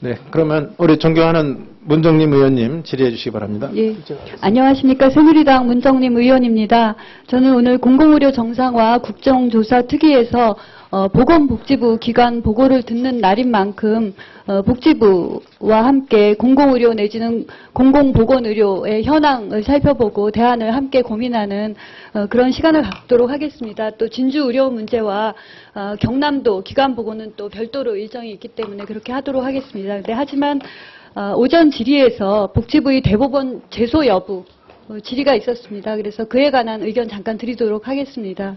네, 그러면 우리 존경하는 문정림 의원님 질의해 주시기 바랍니다. 예. 안녕하십니까. 새누리당 문정림 의원입니다. 저는 오늘 공공의료 정상화 국정조사 특위에서 어, 보건복지부 기관 보고를 듣는 날인 만큼 어, 복지부와 함께 공공의료 내지는 공공보건의료의 현황을 살펴보고 대안을 함께 고민하는 어, 그런 시간을 갖도록 하겠습니다. 또 진주 의료 문제와 어, 경남도 기관 보고는 또 별도로 일정이 있기 때문에 그렇게 하도록 하겠습니다. 네, 하지만 어, 오전 질의에서 복지부의 대법원 제소 여부 어, 질의가 있었습니다. 그래서 그에 관한 의견 잠깐 드리도록 하겠습니다.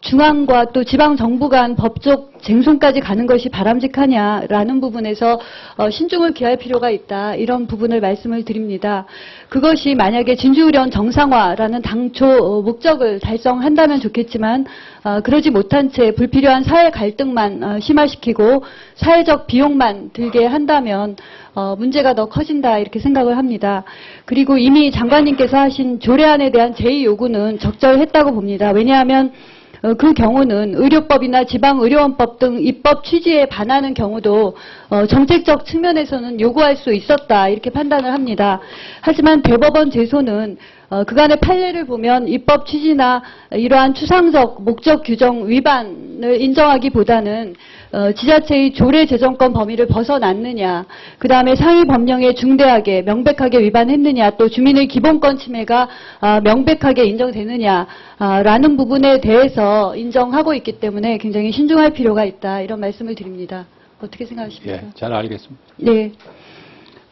중앙과 또 지방 정부 간 법적 쟁송까지 가는 것이 바람직하냐라는 부분에서 어, 신중을 기할 필요가 있다 이런 부분을 말씀을 드립니다. 그것이 만약에 진주의료원 정상화라는 당초 어, 목적을 달성한다면 좋겠지만 어, 그러지 못한 채 불필요한 사회 갈등만 어, 심화시키고 사회적 비용만 들게 한다면 어, 문제가 더 커진다 이렇게 생각을 합니다. 그리고 이미 장관님께서 하신 조례안에 대한 제의 요구는 적절했다고 봅니다. 왜냐하면 어, 그 경우는 의료법이나 지방의료원법 등 입법 취지에 반하는 경우도 어, 정책적 측면에서는 요구할 수 있었다 이렇게 판단을 합니다. 하지만 대법원 제소는 어, 그간의 판례를 보면 입법 취지나 이러한 추상적 목적 규정 위반을 인정하기보다는 어, 지자체의 조례 재정권 범위를 벗어났느냐, 그 다음에 상위 법령에 중대하게 명백하게 위반했느냐, 또 주민의 기본권 침해가 아, 명백하게 인정되느냐라는 부분에 대해서 인정하고 있기 때문에 굉장히 신중할 필요가 있다 이런 말씀을 드립니다. 어떻게 생각하십니까? 예, 잘 알겠습니다. 네.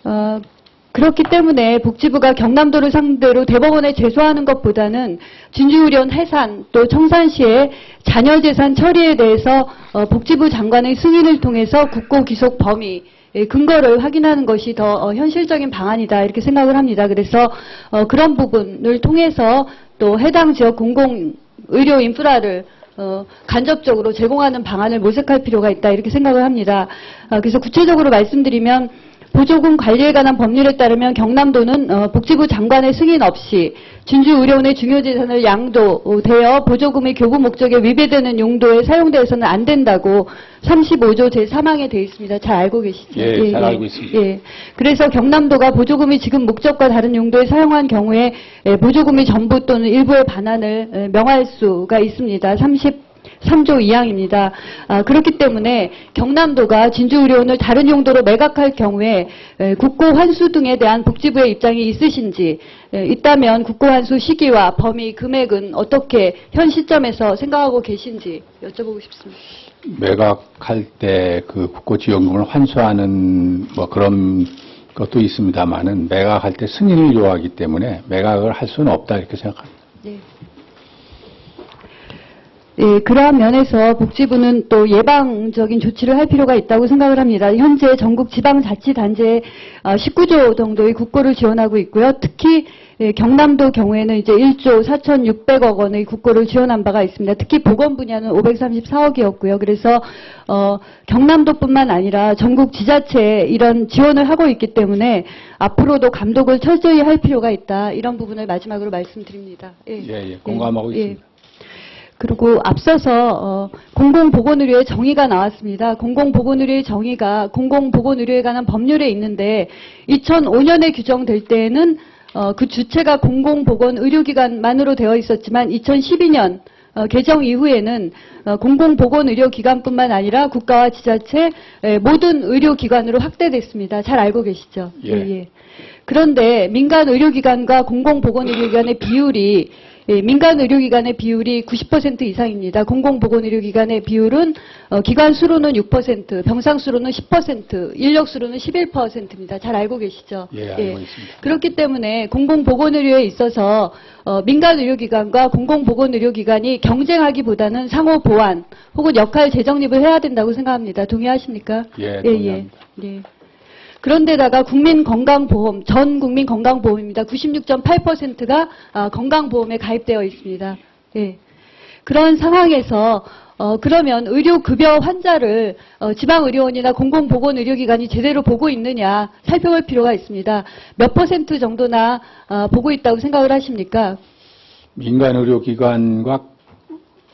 어, 그렇기 때문에 복지부가 경남도를 상대로 대법원에 제소하는 것보다는 진주의료원 해산 또 청산시의 자녀 재산 처리에 대해서 어, 복지부 장관의 승인을 통해서 국고 기속 범위 의 근거를 확인하는 것이 더 어, 현실적인 방안이다 이렇게 생각을 합니다. 그래서 어, 그런 부분을 통해서 또 해당 지역 공공 의료 인프라를 어, 간접적으로 제공하는 방안을 모색할 필요가 있다 이렇게 생각을 합니다. 아, 그래서 구체적으로 말씀드리면 보조금 관리에 관한 법률에 따르면 경남도는 어, 복지부 장관의 승인 없이 진주의료원의 중요재산을 양도되어 보조금의 교부 목적에 위배되는 용도에 사용되어서는 안 된다고 35조 제3항에 되어 있습니다. 잘 알고 계시죠? 예, 잘 알고 있습니다. 예. 그래서 경남도가 보조금이 지금 목적과 다른 용도에 사용한 경우에 예, 보조금이 전부 또는 일부의 반환을 예, 명할 수가 있습니다. 30 3조 2항입니다. 아, 그렇기 때문에 경남도가 진주의료원을 다른 용도로 매각할 경우에 에, 국고 환수 등에 대한 복지부의 입장이 있으신지 에, 있다면 국고 환수 시기와 범위 금액은 어떻게 현 시점에서 생각하고 계신지 여쭤보고 싶습니다. 매각할 때 그 국고 지원금을 환수하는 뭐 그런 것도 있습니다만은 매각할 때 승인을 요하기 때문에 매각을 할 수는 없다 이렇게 생각합니다. 네. 예, 그러한 면에서 복지부는 또 예방적인 조치를 할 필요가 있다고 생각을 합니다. 현재 전국 지방자치단체에 19조 정도의 국고를 지원하고 있고요. 특히 예, 경남도 경우에는 이제 1조 4,600억 원의 국고를 지원한 바가 있습니다. 특히 보건 분야는 534억이었고요. 그래서 어, 경남도뿐만 아니라 전국 지자체에 이런 지원을 하고 있기 때문에 앞으로도 감독을 철저히 할 필요가 있다. 이런 부분을 마지막으로 말씀드립니다. 예, 예, 공감하고 있습니다. 그리고 앞서서 어, 공공보건의료의 정의가 나왔습니다. 공공보건의료의 정의가 공공보건의료에 관한 법률에 있는데 2005년에 규정될 때에는 어, 그 주체가 공공보건의료기관만으로 되어 있었지만 2012년 어, 개정 이후에는 어, 공공보건의료기관뿐만 아니라 국가와 지자체 에, 모든 의료기관으로 확대됐습니다. 잘 알고 계시죠? 예. 그런데 민간 의료기관과 공공보건의료기관의 비율이 예, 민간 의료기관의 비율이 90% 이상입니다. 공공보건의료기관의 비율은 어, 기관 수로는 6%, 병상 수로는 10%, 인력 수로는 11%입니다. 잘 알고 계시죠? 예, 알고 있습니다. 그렇기 때문에 공공보건의료에 있어서 어, 민간 의료기관과 공공보건의료기관이 경쟁하기보다는 상호 보완 혹은 역할 재정립을 해야 된다고 생각합니다. 동의하십니까? 예, 동의합니다. 예. 그런데다가 국민건강보험, 전 국민건강보험입니다. 96.8%가 아, 건강보험에 가입되어 있습니다. 예. 그런 상황에서 어, 그러면 의료급여 환자를 어, 지방의료원이나 공공보건의료기관이 제대로 보고 있느냐 살펴볼 필요가 있습니다. 몇 퍼센트 정도나 어, 보고 있다고 생각을 하십니까? 민간 의료기관과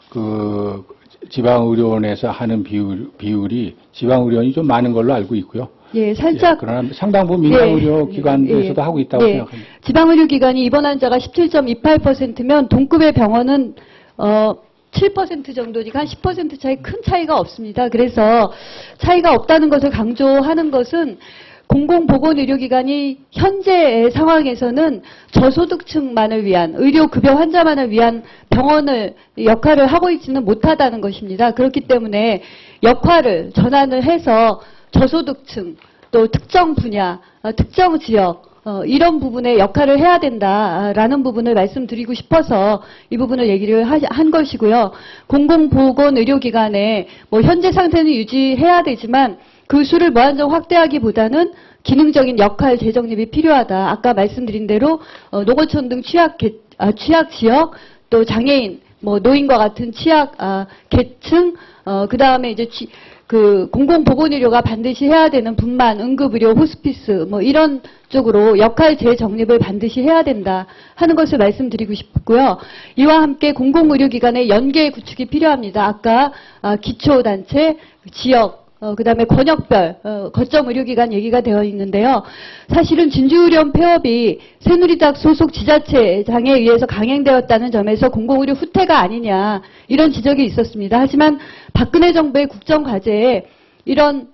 그 지방의료원에서 하는 비율, 비율이 지방의료원이 좀 많은 걸로 알고 있고요. 예, 예, 살짝 그러나 상당 부분 민간 의료 예, 기관에서도 예, 하고 있다고 예. 생각합니다. 지방 의료기관이 입원 환자가 17.28%면 동급의 병원은 어, 7% 정도니까 한 10% 차이 큰 차이가 없습니다. 그래서 차이가 없다는 것을 강조하는 것은 공공보건의료기관이 현재의 상황에서는 저소득층만을 위한 의료급여 환자만을 위한 병원을 역할을 하고 있지는 못하다는 것입니다. 그렇기 때문에 역할을 전환을 해서 저소득층 또 특정 분야, 어, 특정 지역 어, 이런 부분에 역할을 해야 된다라는 부분을 말씀드리고 싶어서 이 부분을 얘기를 하- 한 것이고요. 공공보건의료기관에 뭐 현재 상태는 유지해야 되지만 그 수를 무한정 확대하기보다는 기능적인 역할 재정립이 필요하다. 아까 말씀드린 대로 어, 농어촌 등 취약 계- 아, 취약 지역 또 장애인 뭐 노인과 같은 취약 아, 계층 그 다음에 이제 취- 그 공공보건의료가 반드시 해야 되는 분만, 응급의료, 호스피스 뭐 이런 쪽으로 역할 재정립을 반드시 해야 된다 하는 것을 말씀드리고 싶고요. 이와 함께 공공의료기관의 연계 구축이 필요합니다. 아까 아, 기초단체, 지역 어, 그 다음에 권역별 어, 거점 의료기관 얘기가 되어 있는데요. 사실은 진주의료원 폐업이 새누리당 소속 지자체장에 의해서 강행되었다는 점에서 공공의료 후퇴가 아니냐 이런 지적이 있었습니다. 하지만 박근혜 정부의 국정과제에 이런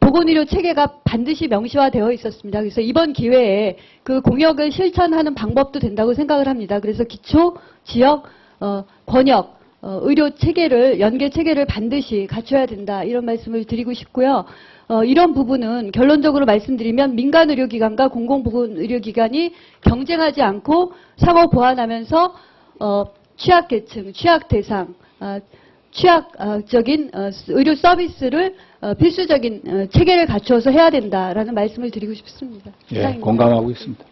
보건의료 체계가 반드시 명시화되어 있었습니다. 그래서 이번 기회에 그 공약을 실천하는 방법도 된다고 생각을 합니다. 그래서 기초, 지역, 어, 권역, 어, 의료 체계를 연계 체계를 반드시 갖춰야 된다 이런 말씀을 드리고 싶고요. 어, 이런 부분은 결론적으로 말씀드리면 민간 의료기관과 공공보건 의료기관이 경쟁하지 않고 상호 보완하면서 어, 취약계층, 취약 대상, 아, 취약적인 어, 의료 서비스를 어, 필수적인 어, 체계를 갖추어서 해야 된다라는 말씀을 드리고 싶습니다. 예. 공감하고 있습니다.